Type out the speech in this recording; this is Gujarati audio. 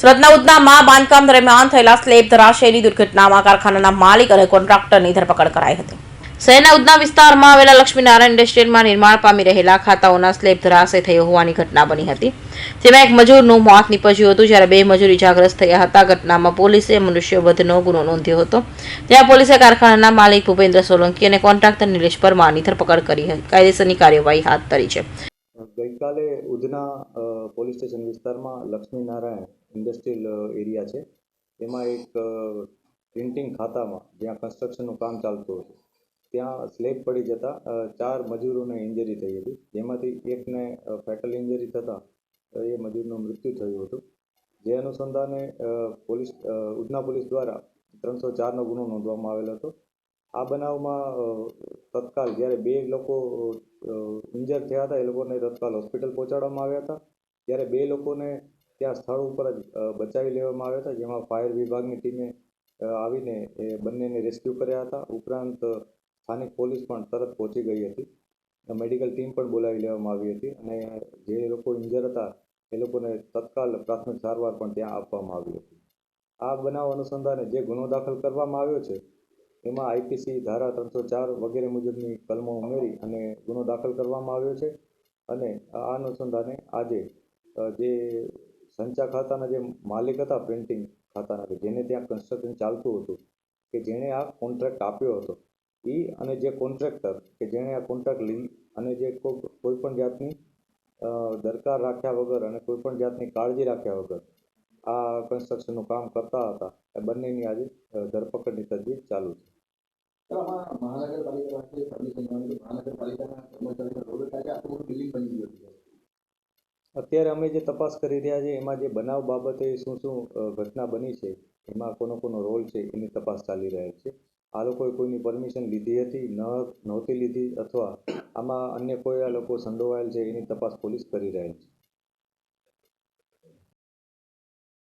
સુરતના ઉધનામાં બાંધકામ દરમિયાન થયેલા સ્લેબ ધરાશયની દુર્ઘટનામાં કારખાનાના માલિક અને કોન્ટ્રાક્ટરની ધરપકડ કરાઈ હતી. શહેરના ઉધના વિસ્તારમાં આવેલા લક્ષ્મીનારાયણ ઇન્ડસ્ટ્રીયલમાં નિર્માણ પામી રહેલા ખાતાઓના સ્લેબ ધરાશય થયો હોવાની ઘટના બની હતી. જેમાં એક મજૂરનું મોત નીપજ્યું હતું, જ્યારે બે મજૂર ઇજાગ્રસ્ત થયા હતા. ઘટનામાં પોલીસે મનુષ્યવધનો ગુનો નોંધ્યો હતો. ત્યાં પોલીસે કારખાનાના માલિક ભૂપેન્દ્ર સોલંકી અને કોન્ટ્રાક્ટર નિલેશ પરમારની ધરપકડ કરી કાયદેસરની કાર્યવાહી હાથ ધરી છે. ગઈકાલે ઉધના પોલીસ સ્ટેશન વિસ્તારમાં લક્ષ્મીનારાયણ ઇન્ડસ્ટ્રીયલ એરિયા છે. એમાં એક પ્રિન્ટિંગ ખાતામાં જ્યાં કન્સ્ટ્રક્શનનું કામ ચાલતું હતું, ત્યાં સ્લેબ પડી જતાં ચાર મજૂરોને ઇન્જરી થઈ હતી. જેમાંથી એકને ફેટલ ઇન્જરી થતાં એ મજૂરનું મૃત્યુ થયું હતું. જે અનુસંધાને પોલીસ ઉધના પોલીસ દ્વારા ત્રણસો ચારનો ગુનો નોંધવામાં આવેલો હતો. આ બનાવમાં તત્કાલ જ્યારે બે લોકો ઇન્જર થયા હતા, એ લોકોને તત્કાલ હોસ્પિટલ પહોંચાડવામાં આવ્યા હતા. ત્યારે બે લોકોને ત્યાં સ્થળ ઉપર જ બચાવી લેવામાં આવ્યા હતા, જેમાં ફાયર વિભાગની ટીમે આવીને એ બંનેને રેસ્ક્યુ કર્યા હતા. ઉપરાંત સ્થાનિક પોલીસ પણ તરત પહોંચી ગઈ હતી. મેડિકલ ટીમ પણ બોલાવી લેવામાં આવી હતી. અને જે લોકો ઇન્જર હતા, એ લોકોને તત્કાલ પ્રાથમિક સારવાર પણ ત્યાં આપવામાં આવી હતી. આ બનાવ અનુસંધાને જે ગુનો દાખલ કરવામાં આવ્યો છે એમાં આઈપીસી ધારા ત્રણસો ચાર વગેરે મુજબની કલમો ઉમેરી અને ગુનો દાખલ કરવામાં આવ્યો છે. અને આ અનુસંધાને આજે જે સંચા ખાતાના જે માલિક હતા પ્રિન્ટિંગ ખાતાના, કે જેને ત્યાં કન્સ્ટ્રક્શન ચાલતું હતું, કે જેણે આ કોન્ટ્રાક્ટ આપ્યો હતો એ અને જે કોન્ટ્રાક્ટર કે જેણે આ કોન્ટ્રાક્ટ લી અને જે કોઈ પણ જાતની દરકાર રાખ્યા વગર અને કોઈ પણ જાતની કાળજી રાખ્યા વગર આ કન્સ્ટ્રક્શનનું કામ કરતા હતા. એ બંનેની આજે ધરપકડની તજવીજ ચાલુ છે. તો મહાનગરપાલિકા પાસે માંગી મહાનગરપાલિકાના કર્મચારીઓ રોડ કાઢે આટલું બિલ્ડિંગ બની ગયું અત્યારે અમે જે તપાસ કરી રહ્યા છીએ, એમાં જે બનાવ બાબતે શું શું ઘટના બની છે, એમાં કોનો કોનો રોલ છે, એની તપાસ ચાલી રહેલ છે. આ લોકોએ કોઈની પરમિશન લીધી હતી, ન, નહોતી લીધી, અથવા આમાં અન્ય કોઈ આ લોકો સંડોવાયેલ છે, એની તપાસ પોલીસ કરી રહેલ છે.